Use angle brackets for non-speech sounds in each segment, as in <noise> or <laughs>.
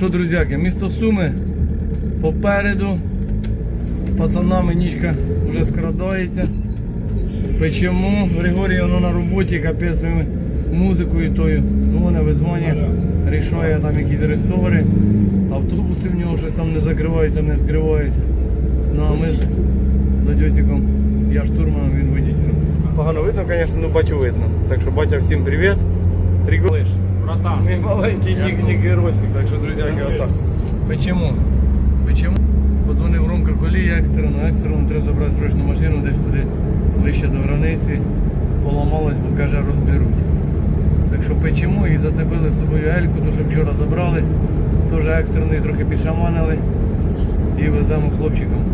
Що, друзяки, місто Суми попереду. З пацанами нічка вже скрадається. Печемо. Григорій воно на роботі, капець своїми музикою тою. Дзвоне, видзвонює, рішає там якісь ресори. Автобуси в нього щось там не закриваються, не відкриваються. Ну а ми з Адьосиком, я штурманом, він водителем. Погано видно, звісно, ну батю видно. Так що батя всім привіт. Ріго. Братан, Мій маленький нік, нік геройський, так що, друзяки, отак. Печемо. Печемо. Позвонив Ромка Колій екстрено, екстрено треба забрати срочну машину десь туди, ближче до границі. Поламалась, бо каже, розберуть. Так що печемо і зацепили з собою Ельку, ту, що вчора забрали. Теж екстрений трохи підшаманили. І веземо хлопчикам.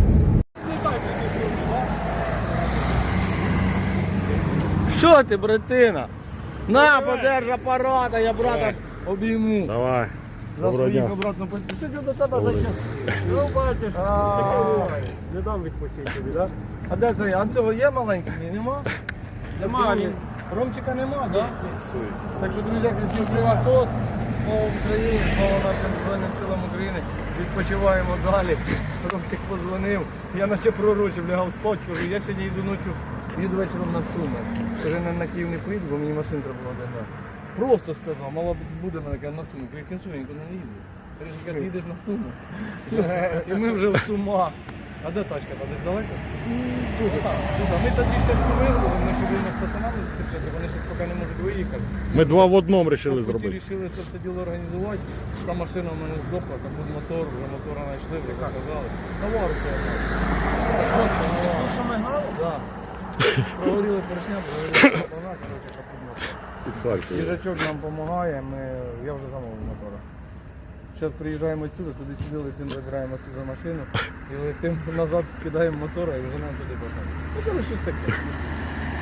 Що ти, братина? На, подерж апарата, я брата обійму. давай. За Доброго своїх дня. обратно пустити. Що до тебе Доброго зачем? Ну бачиш, А. не дам відпочити тобі, так? А де ти? А цього є маленький? Ні, нема? Нема, він. Ромчика нема, так? Так що, друзі, всім жива хто? Слава Україні, слава нашим Збройним силам України. Відпочиваємо далі. Ромчик позвонив. Я наче пророчив, лягав спати, кажу, я сьогодні йду ночі, їду вечором на Суми. Вже на, на Київ не поїду, бо мені машин треба було догнати. Просто сказав, мало буде мене каже, на Суми. Яке Суми, нікуди не їду. Кажу, як їдеш на Суми. <laughs> І ми вже в Сумах. А де тачка? Там десь далеко? Тут. Тут. Ми тоді ще вступили, бо ми ще вільно пацанами зустрічати, вони ще поки не можуть виїхати. Ми два в одному вирішили зробити. Рішили це все діло організувати. Та машина в мене здохла, капот мотор, вже мотора знайшли, вже показали. Навару це. Що ми грали? Так. Прогоріли поршня, коротше. Під Харків. Їжачок нам допомагає, ми... я вже замовив мотора. Зараз приїжджаємо відсюди, туди-сюди летимо, забираємо ту за машину і летимо назад, кидаємо мотора і вже нам туди поставимо. Ну, коротше, щось таке.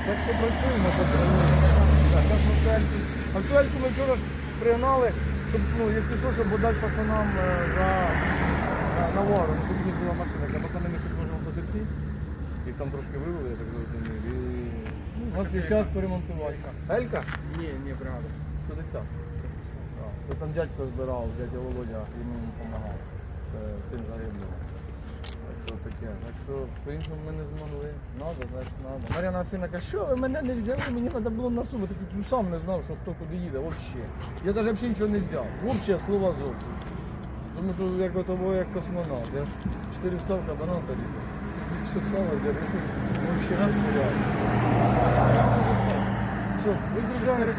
Так що працюємо. Так, зараз актуальку. Актуальку ми вчора ж пригнали, щоб, ну, якщо що, щоб дати пацанам е, за на, наваром, щоб їх була машина. Яка пацани ми ще можемо потекти. Їх там трошки вивели, я так розумію. І ну, у нас час поремонтувати. Елька? Ні, ні, правда. 110. Це там дядько збирав, дядя Володя, і йому допомагав. Це син загиблий. Так що таке. Так що по-іншому ми не змогли. Надо, значить надо. Мар'яна сина каже, що ви мене не взяли, мені треба було на. Такий ну, сам не знав, що хто куди їде, взагалі. Я навіть взагалі нічого не взяв. Взагалі слова зовсім. Тому що як ото було як космонавт. Я ж 4 ставка банан тоді. Все сало взяв, я щось взагалі раз гуляв. Що, вигружаємо?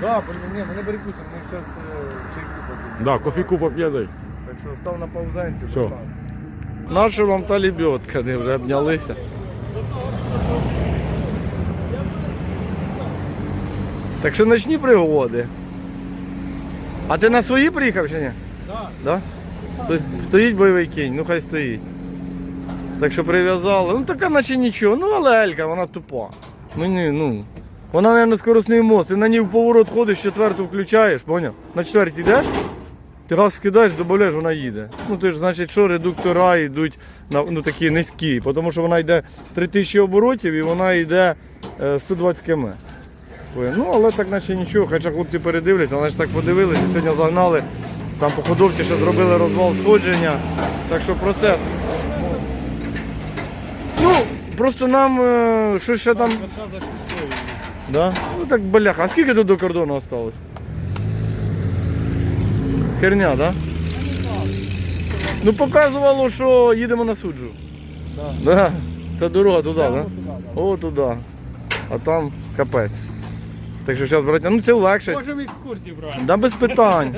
Да, ні, ми не перекусимо, ми зараз чайку поп'ємо. Да, кофійку поп'єдай. Так що став на паузанці. Всё. Наша вам та лебедка, де вже обнялися. Так що ночні пригоди. А ти на свої приїхав чи ні? Так. Да? Сто- Стоїть бойовий кінь, ну хай стоїть. Так що прив'язали. Ну така наче нічого. Ну але Елька, вона тупа. Мені, ну. Вона, мабуть, скоростний мост. Ти на ній в поворот ходиш, четверту включаєш, поняв? На четвертій йдеш, ти газ скидаєш, додаєш, вона їде. Ну ти ж значить, що редуктора йдуть на ну, такі низькі, тому що вона йде 3000 оборотів і вона йде е, 120 км. Ну, але так наче нічого, хоча хлопці передивляться, вони ж так подивилися, сьогодні загнали, там по ходовці ще зробили розвал сходження. Так що процес. Просто нам е, щось ще там. Да? Ну так бляха. А скільки тут до кордону осталось? Херня, да? Ну показувало, що їдемо на суджу. Да. Да. Це дорога туди? Да? О, туди. А там капець. Так що зараз, браття, ну це легше. Можемо екскурсії брати. Да без питань.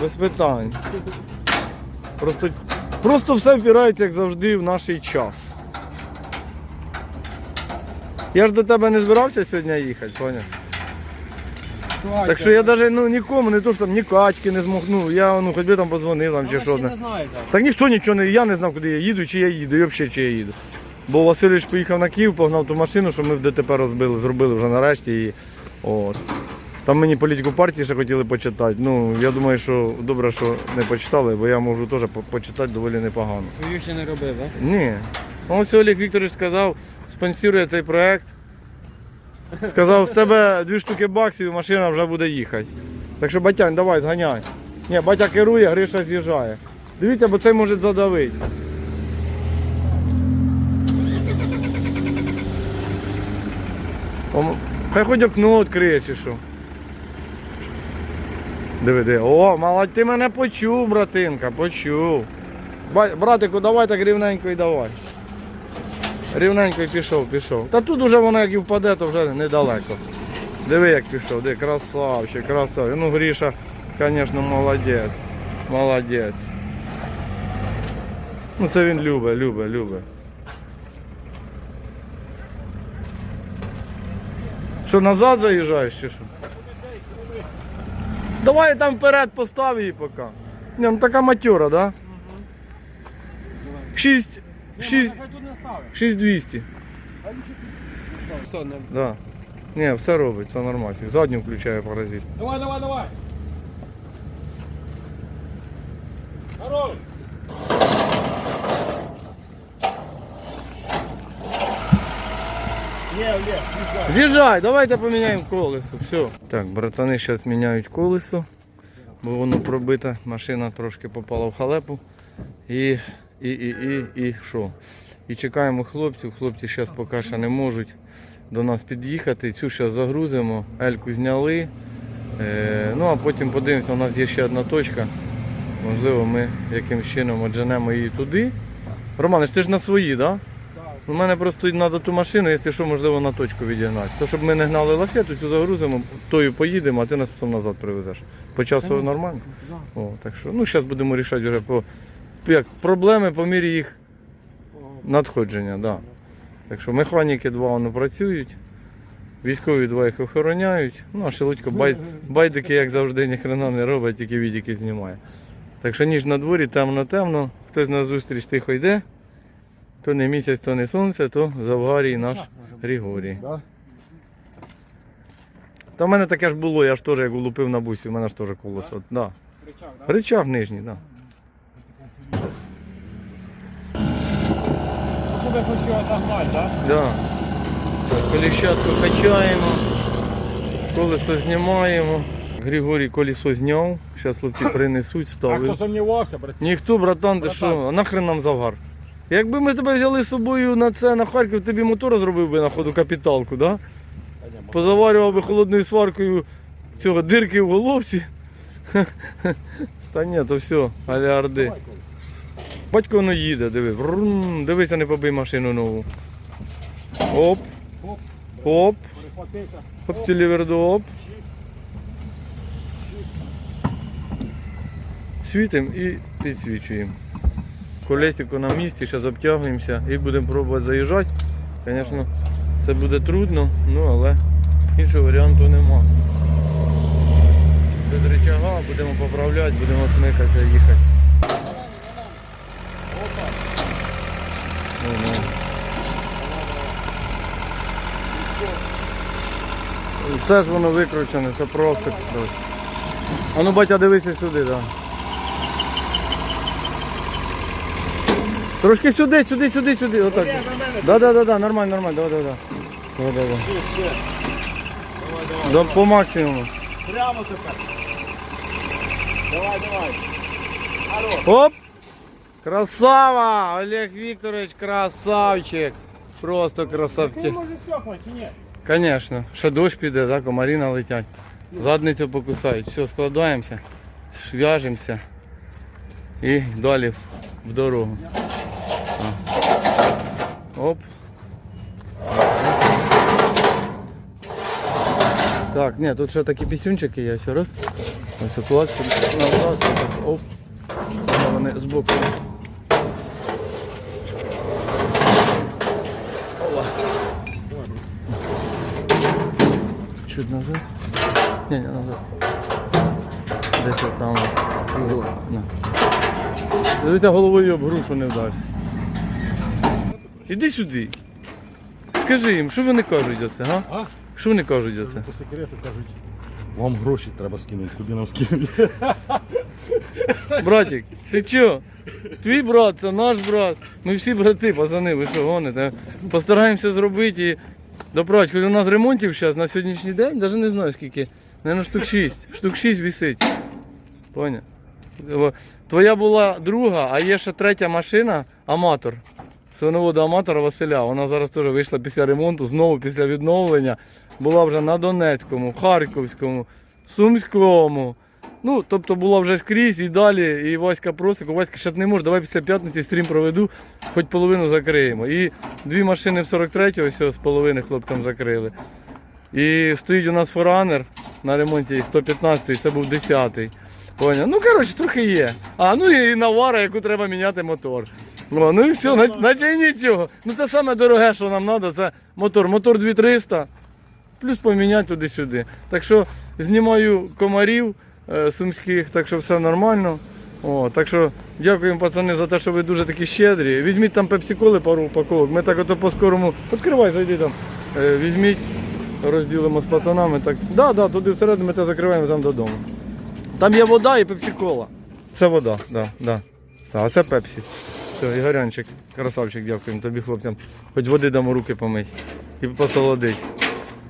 Без питань. Просто, просто все впирається, як завжди, в наш час. Я ж до тебе не збирався сьогодні їхати, поняв? Так що я навіть ну, нікому, не то що там ні качки не змог, ну я ну, хоч би там позвонив там, чи що. не знаєте. Так ніхто нічого не, я не знав, куди я їду, чи я їду, і взагалі чи я їду. Бо Васильович поїхав на Київ, погнав ту машину, що ми в ДТП розбили, зробили вже нарешті. І, от. Там мені політику партії ще хотіли почитати. Ну, я думаю, що добре, що не почитали, бо я можу теж почитати доволі непогано. Свою ще не робив, так? Ні. Ось Олег Вікторович сказав, спонсорує цей проект. Сказав, з тебе дві штуки баксів і машина вже буде їхати. Так що, батянь, давай, зганяй. Ні, батя керує, Гриша з'їжджає. Дивіться, бо цей може задавити. Хай хоч окно відкриє чи що. Диви, диви. О, молодь, ти мене почув, братинка, почув. Братику, давай так рівненько і давай. Рівненько пішов, пішов. Та тут уже воно як і впаде, то вже недалеко. Диви, як пішов, диви, красавчик, красавчик. Ну, Гріша, звісно, молодець. Молодець. Ну це він любить, любить, любить. Що, назад заїжджаєш чи що? Давай там вперед постав її поки. Ні, ну така матьора, да? Шість. Шість. Хай не 6200. Да. Ні, все робить, все нормально. Задню включає паразит. Давай, давай, давай. Їжджай. З'їжджай, давайте поміняємо колесо. Все. Так, братани зараз міняють колесо, бо воно пробите, машина трошки попала в халепу. І, і, і, і, і що? І чекаємо хлопців. Хлопці зараз поки що не можуть до нас під'їхати. Цю зараз загрузимо, ельку зняли. Е, ну а потім подивимося, у нас є ще одна точка. Можливо, ми якимось чином одженемо її туди. Романе, ж ти ж на свої, так? Да? У мене просто треба ту машину, якщо що, можливо, на точку відігнати. То, щоб ми не гнали лафету, цю загрузимо, тою поїдемо, а ти нас потім назад привезеш. По часу нормально? О, так що, ну, зараз будемо рішати вже по, як, проблеми по мірі їх надходження. Да. Так що механіки два вони працюють, військові два їх охороняють, ну а Шелудько бай, байдики, як завжди, ніхрена не робить, тільки відіки знімає. Так що ніж на дворі, темно-темно, хтось на зустріч тихо йде. То не місяць, то не сонце, то Завгарій наш Григорій. Та в мене таке ж було, я ж теж як улупив на бусі, в мене ж теж колесо. от, Да. Рычаг, да? Ричаг нижній, так. Ну, Я хочу загнати, да? Да. Да. Коліщатку качаємо, колесо знімаємо. Григорій колесо зняв, зараз хлопці принесуть, А хто сумнівався, брат? Ніхто, братан, ти що, а нахрен нам завгар? Якби ми тебе взяли з собою на це, на Харків, тобі мотор зробив би на ходу капіталку, да? позаварював би холодною сваркою цього дирки в головці. <laughs> Та ні, то все, алярди. Батько воно їде, диви. Врум, дивися, не побий машину нову. Оп, Оп. оп, оп, оп. Світимо і підсвічуємо. Колесико на місці, зараз обтягуємося і будемо пробувати заїжджати. Звісно, це буде трудно, ну але іншого варіанту нема. Без рычага будемо поправляти, будемо смикатися їхати. Ну, ну. Це ж воно викручене, це просто. коротше. А ну батя дивися сюди, так. Да. Трошки сюди, сюди, сюди, сюди. Отак. Да, да, да, да, нормально, нормально, давай, давай, давай. Давай, давай. Да, по максимуму. Прямо тепер. Давай, давай. Оп! Красава! Олег Вікторович, красавчик! Просто Ти красавчик. може стекла чи ні? Звісно. Ще дощ піде, так, комарі налетять. Задницю покусають. Все, складаємося, в'яжемося і далі в дорогу. Оп. Так, ні, тут ще такі пісюнчики є, все раз. Ось оклад, назад, оп. Вони збоку. Чуть назад. Ні, не назад. Десь там. Дивіться, головою об грушу не вдався. Іди сюди. Скажи їм, що вони кажуть за це, га? А? Що вони кажуть за це? По секрету кажуть, вам гроші треба скинути, тобі нам скинули. Братик, ти чо? Твій брат, це наш брат. Ми всі брати, пацани, ви що гоните? Постараємося зробити і доправити. У нас ремонтів зараз на сьогоднішній день, навіть не знаю скільки. Наверно, штук 6. Штук 6 висить. Поняв? Твоя була друга, а є ще третя машина, аматор. Свиновода аматора Василя. Вона зараз теж вийшла після ремонту, знову після відновлення. Була вже на Донецькому, Харківському, Сумському. Ну, тобто була вже скрізь і далі. І Васька просить, Васька ще не може, давай після п'ятниці стрім проведу, хоч половину закриємо. І дві машини в 43-го ось з половини хлопцям закрили. І стоїть у нас форанер на ремонті 115-й, це був 10-й. Поняв? Ну, коротше, трохи є. А, ну і навара, яку треба міняти мотор. О, ну і все, на- наче і нічого. Ну це саме дороге, що нам треба, це мотор. Мотор 2300, плюс поміняти туди-сюди. Так що знімаю комарів сумських, так що все нормально. О, так що дякуємо, пацани, за те, що ви дуже такі щедрі. Візьміть там пепсиколи пару упаковок. Ми так ото по-скорому. Відкривай, зайди там. Е, візьміть, розділимо з пацанами. Так. Да, да, туди всередину ми те закриваємо там додому. Там є вода і пепсикола. Це вода, да, да. А це пепсі. Все, Ігорянчик, красавчик, дякуємо тобі, хлопцям. Хоч води дамо руки помить і посолодить.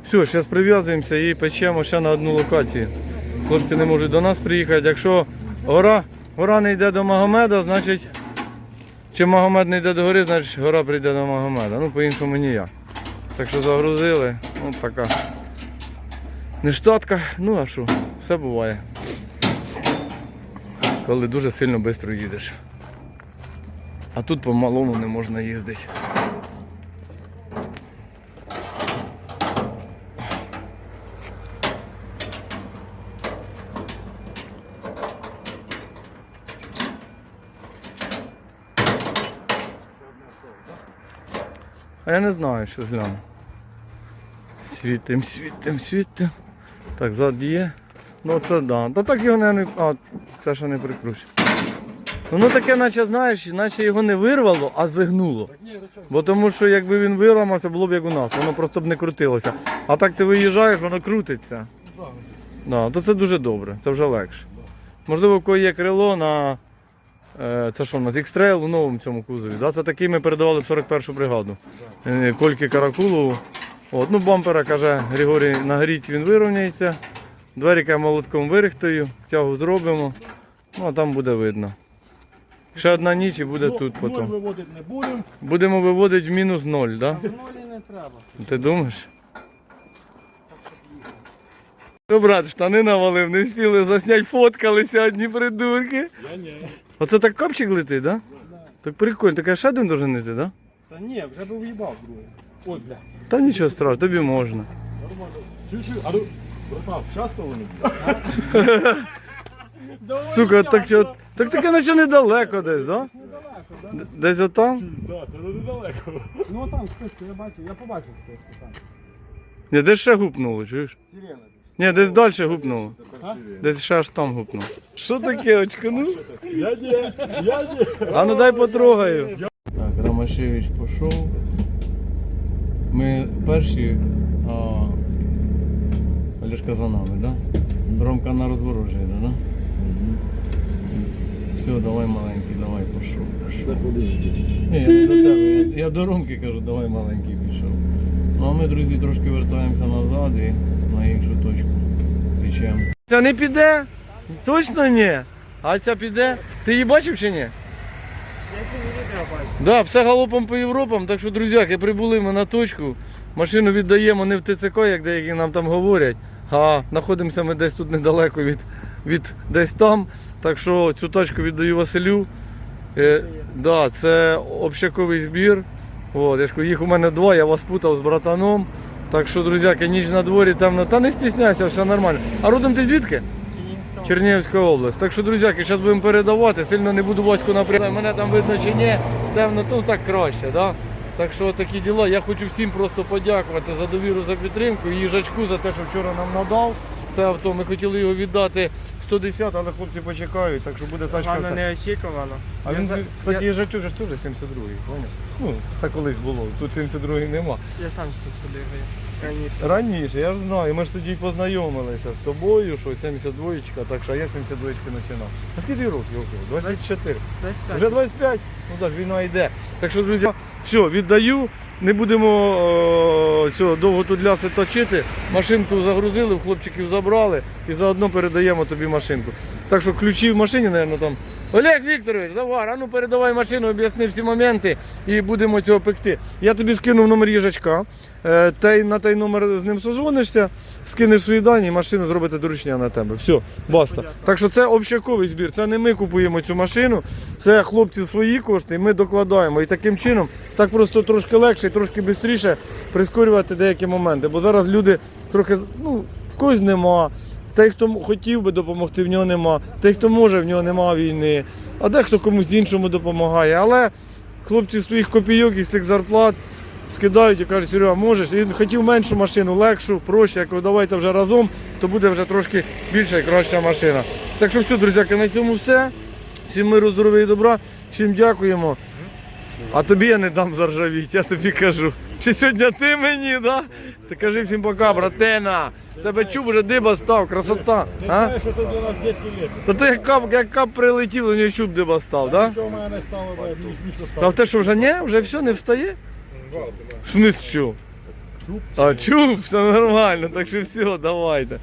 Все, зараз прив'язуємося і печемо ще на одну локацію. Хлопці не можуть до нас приїхати. Якщо гора, гора не йде до Магомеда, значить. Чи Магомед не йде до гори, значить гора прийде до Магомеда. Ну, по-іншому ніяк. Так що загрузили. Ось така. Нештатка, ну а що, все буває. Коли дуже сильно швидко їдеш. А тут по малому не можна їздити. А я не знаю, що гляну. Світим, світим, світим. Так, зад є. Ну це да. Та так його не. А, це ще не прикручено. Воно таке, наче знаєш, наче його не вирвало, а зигнуло. Бо тому що якби він виламався, було б як у нас, воно просто б не крутилося. А так ти виїжджаєш, воно крутиться. Да, то це дуже добре, це вже легше. Можливо, кого є крило на це що, на X-Trail у новому цьому кузові. Да? Це такий ми передавали в 41-шу бригаду. Е, Кольки Каракулову. От, ну, бампера, каже Григорій, нагріть він вирівняється. Двері каже, молотком вирихтою, тягу зробимо. Ну, а там буде видно. Ще одна ніч і буде тут Ноль потім. виводити не будемо. Будемо виводити в мінус ноль, так? Да? Нолі не треба. Ти думаєш? Що, брат, штани навалив, не встигли засняти, фоткалися одні придурки. Я ні. Оце так копчик летить, так? Да? Так прикольно, так а ще один должен йти, так? Да? Та ні, вже би в'їбав другий. Ой, бля. Та нічого страшного, тобі можна. Нормально. Чую-чую. А ну, братан, часто вони? б'ють? <laughs> Сука, так що. Так таке наче недалеко десь, да? Недалеко, да? Д- Десь отам? Да, це недалеко. Ну там списку, я бачу, я побачив списку там. Ні, десь ще гупнуло, чуєш? Ні, десь далі гупнуло. Десь ще аж там гупнуло. Що таке, очканув? Я ні, я ні. А ну дай потрогаю. Так, Ромашевич пішов. Ми перші, а Олешка за нами, да? Ромка на розворожі йде, да? Все, давай маленький, давай пішов. пішов. Ні, я до тебе, я, я до Ромки кажу, давай маленький пішов. Ну а ми, друзі, трошки вертаємося назад і на іншу точку течемо. Ця не піде? Точно ні? А ця піде? Ти її бачив чи ні? Я сьогодні відео бачу. Да, все галопом по Європам. Так що, друзяки, прибули ми на точку. Машину віддаємо не в ТЦК, як деякі нам там говорять, а знаходимося ми десь тут недалеко від, від десь там. Так що цю тачку віддаю Василю. Е, да, це общаковий збір. От, я ж їх у мене два, я вас путав з братаном. Так що, друзяки, ніч на дворі темно. Та не стісняйся, все нормально. А родом ти звідки? Чернігівська область. Так що, друзяки, зараз будемо передавати. Сильно не буду батьку напрягати. Мене там видно чи ні. Темно, ну так краще. Да? Так що такі діла. Я хочу всім просто подякувати за довіру, за підтримку. І їжачку за те, що вчора нам надав. Це авто. Ми хотіли його віддати 110, але хлопці почекають, так що буде тачка. Воно не неочікувано. А він, я... кстати, я, їжачок же ж теж 72-й, поняв? Ну, це колись було, тут 72-й нема. я сам сюди собі граю. Раніше. Раніше, я ж знаю, ми ж тоді познайомилися з тобою, що 72-ка, так що я 72-ки починав. А скільки років? Окей, 24. Вже 25, ну так, війна йде. Так що, друзі, все, віддаю. Не будемо е, цього довго тут ляси точити. Машинку загрузили, хлопчиків забрали і заодно передаємо тобі машинку. Так що ключі в машині, мабуть, там. Олег Вікторович, завар, а ну передавай машину, об'ясни всі моменти і будемо цього пекти. Я тобі скинув номер їжачка. Е, Той, на той номер з ним созвонишся, скинеш свої дані, і машину зробите доручення на тебе. Все, баста. Так що це общаковий збір. Це не ми купуємо цю машину, це хлопці свої кошти, і ми докладаємо. І таким чином так просто трошки легше трошки швидше прискорювати деякі моменти. Бо зараз люди трохи, ну, в когось нема. Той, хто хотів би допомогти, в нього нема. Той, хто може, в нього нема війни. А дехто комусь іншому допомагає. Але хлопці своїх копійок і з тих зарплат скидають і кажуть, Серега, можеш. Він хотів меншу машину, легшу, проще, як ви давайте вже разом, то буде вже трошки більша і краща машина. Так що все, друзяки, на цьому все. Всім миру, здоров'я і добра, всім дякуємо. А тобі я не дам заржавіть, я тобі кажу. Чи сьогодні ти мені, да? Ти кажи всім пока, братена. Тебе чуб вже диба став, красота. А? що це для нас дитячий літ. Та ти як кап, як кап прилетів, до нього чуб диба став, да? Що в мене не стало, блядь, мені смішно А стало. в те, що вже ні, вже все, не встає? В смысле що? Чуб. А чуб, все нормально, так що все, давайте.